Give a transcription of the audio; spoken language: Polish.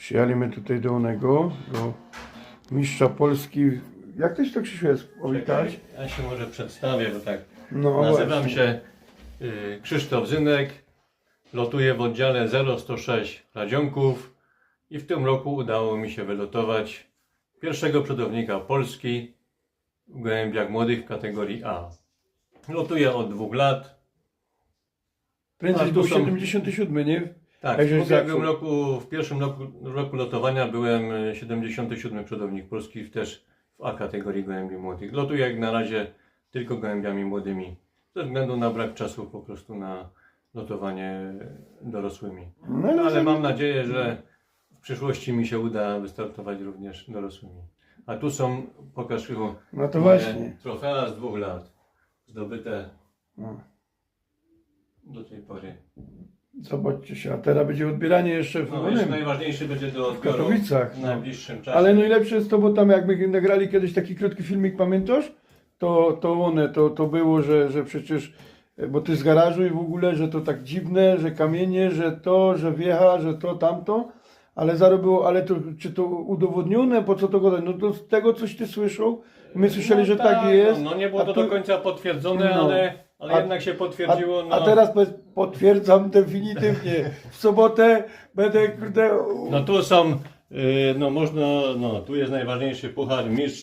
Przyjechaliśmy tutaj do onego, do mistrza Polski. Jak też to Krzysiu jest powitać? Ja się może przedstawię, bo tak. No Nazywam właśnie. się y, Krzysztof Zynek. Lotuję w oddziale 0106 Radzionków i w tym roku udało mi się wylotować pierwszego przodownika Polski w gołębiach młodych w kategorii A. Lotuję od dwóch lat. Prędzej był są- 77, nie? Tak, w ubiegłym roku, w pierwszym roku, roku lotowania byłem y, 77 przodownik Polski też w A kategorii gołębi młodych. Lotuję jak na razie tylko gołębiami młodymi, ze względu na brak czasu po prostu na lotowanie dorosłymi. No Ale mam nadzieję, że w przyszłości mi się uda wystartować również dorosłymi. A tu są, pokaż Krzychu, No to właśnie. trofea z dwóch lat, zdobyte No. do tej pory. Zobaczcie się, a teraz będzie odbieranie jeszcze w No, jeszcze Wonym, najważniejszy będzie do odbioru Katowicach, w no. najbliższym czasie. Ale najlepsze jest to, bo tam jak my nagrali kiedyś taki krótki filmik, pamiętasz? To, to one, to, to było, że, że przecież, bo ty z garażu i w ogóle, że to tak dziwne, że kamienie, że to, że wiecha, że to, tamto, ale zaraz było, ale to, czy to udowodnione, po co to gadać? No to z tego coś ty słyszał, my słyszeli, No że tak, jest. No, no nie było a to tu- do końca potwierdzone, No. ale, ale A- jednak się A, potwierdziło. No, a teraz powiedz, potwierdzam definitywnie, w sobotę będę, kurde, no tu są, y, no można, no tu jest najważniejszy puchar mistrz